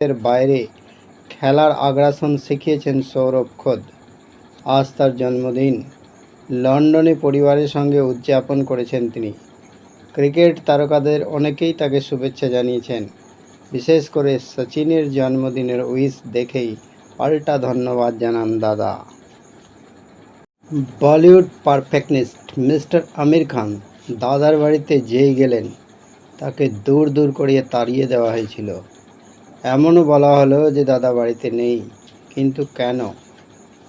এর বাইরে খেলার আগ্রাসন শিখিয়েছেন সৌরভ খোদ। আজ তার জন্মদিন। লন্ডনে পরিবারের সঙ্গে উদযাপন করেছেন তিনি। ক্রিকেট তারকাদের অনেকেই তাকে শুভেচ্ছা জানিয়েছেন। বিশেষ করে সচিনের জন্মদিনের উইশ দেখেই পাল্টা ধন্যবাদ জানান দাদা। বলিউড পারফেকনিস্ট মিস্টার আমির খান দাদার বাড়িতে যেই গেলেন, তাকে দূর দূর করিয়ে তাড়িয়ে দেওয়া হয়েছিল। এমনও বলা হলো যে দাদা বাড়িতে নেই, কিন্তু কেন?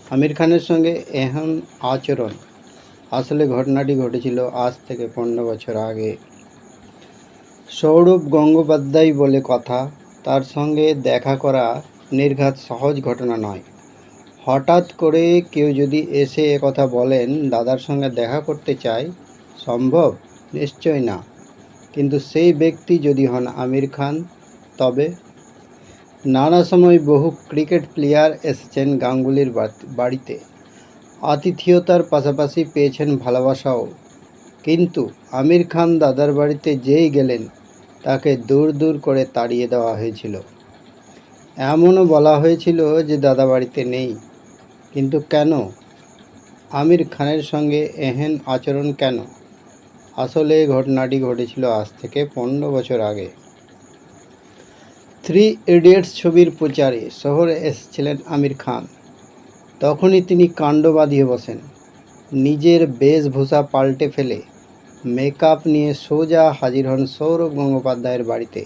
আমির খানের সঙ্গে এমন আচরণ। আসলে ঘটনাটি ঘটেছিল আজ থেকে পনেরো বছর আগে। সৌরভ গঙ্গোপাধ্যায় বলে কথা, তার সঙ্গে দেখা করা নির্ঘাত সহজ ঘটনা নয়। হঠাৎ করে কেউ যদি এসে কথা বলেন, দাদার সঙ্গে দেখা করতে চায়, সম্ভব? নিশ্চয় না। কিন্তু সেই ব্যক্তি যদি হন আমির খান, তবে নানা সময় বহু ক্রিকেট প্লেয়ার এসেছেন গাঙ্গুলির বাড়িতে। আতিথেয়তার পাশাপাশি পেয়েছেন ভালোবাসাও। কিন্তু আমির খান দাদার বাড়িতে যেই গেলেন, তাকে দূর দূর করে তাড়িয়ে দেওয়া হয়েছিল। এমনও বলা হয়েছিল যে দাদা বাড়িতে নেই। কিন্তু কেন? আমির খানের সঙ্গে এহেন আচরণ কেন? আসলে ঘটনাটি ঘটেছিল আজ থেকে পনেরো বছর আগে। থ্রি ইডিয়টস ছবির প্রচারে শহরে এসেছিলেন আমির খান। তখনই তিনি কাণ্ড বাঁধিয়ে বসেন। নিজের বেশভূষা পাল্টে ফেলে মেকআপ নিয়ে সোজা হাজির হন সৌরভ গঙ্গোপাধ্যায়ের বাড়িতে।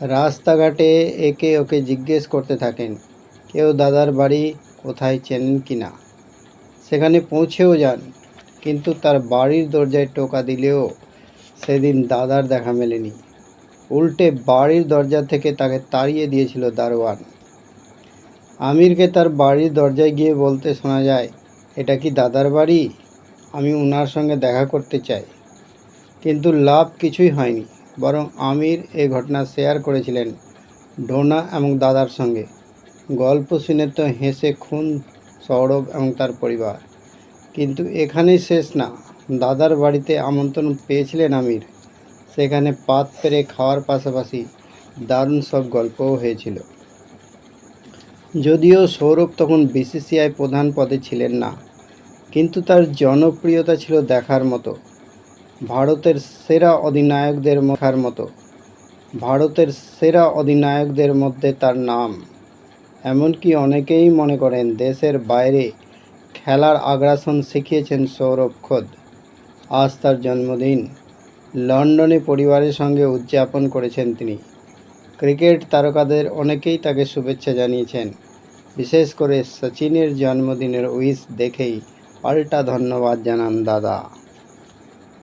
রাস্তাঘাটে একে ওকে জিজ্ঞেস করতে থাকেন, কেউ দাদার বাড়ি কোথায় চেনেন কি না? সেখানে পৌঁছেও যান, কিন্তু তার বাড়ির দরজায় টোকা দিলেও সেদিন দাদার দেখা মেলেনি। উল্টে বাড়ির দরজা থেকে তাকে তাড়িয়ে দিয়েছিল দারোয়ান। আমিরকে তার বাড়ির দরজায় গিয়ে বলতে শোনা যায়, এটা কি দাদার বাড়ি? আমি ওনার সঙ্গে দেখা করতে চাই। কিন্তু লাভ কিছুই হয়নি, বরং আমির এই ঘটনা শেয়ার করেছিলেন ডোনা এবং দাদার সঙ্গে। গল্প শুনে তো হেসে খুন, সৌরভ এবং তার পরিবার। কিন্তু এখানেই শেষ না, দাদার বাড়িতে আমন্ত্রণ পেয়েছিলেন আমির। সেখানে পাত পেরে খাওয়ার পাশাপাশি দারুণ সব গল্পও হয়েছিল। যদিও সৌরভ তখন বিসিসিআই প্রধান পদে ছিলেন না, কিন্তু তার জনপ্রিয়তা ছিল দেখার মতো, ভারতের সেরা অধিনায়কদের দেখার মতো, ভারতের সেরা অধিনায়কদের মধ্যে তার নাম। এমনকি অনেকেই মনে করেন দেশের বাইরে খেলার আগ্রাসন শিখিয়েছেন সৌরভ খোদ। আজ তার জন্মদিন। লন্ডনে পরিবারের সঙ্গে উদযাপন করেছেন তিনি। ক্রিকেট তারকাদের অনেকেই তাকে শুভেচ্ছা জানিয়েছেন। বিশেষ করে সচিনের জন্মদিনের উইশ দেখেই পাল্টা ধন্যবাদ জানান দাদা।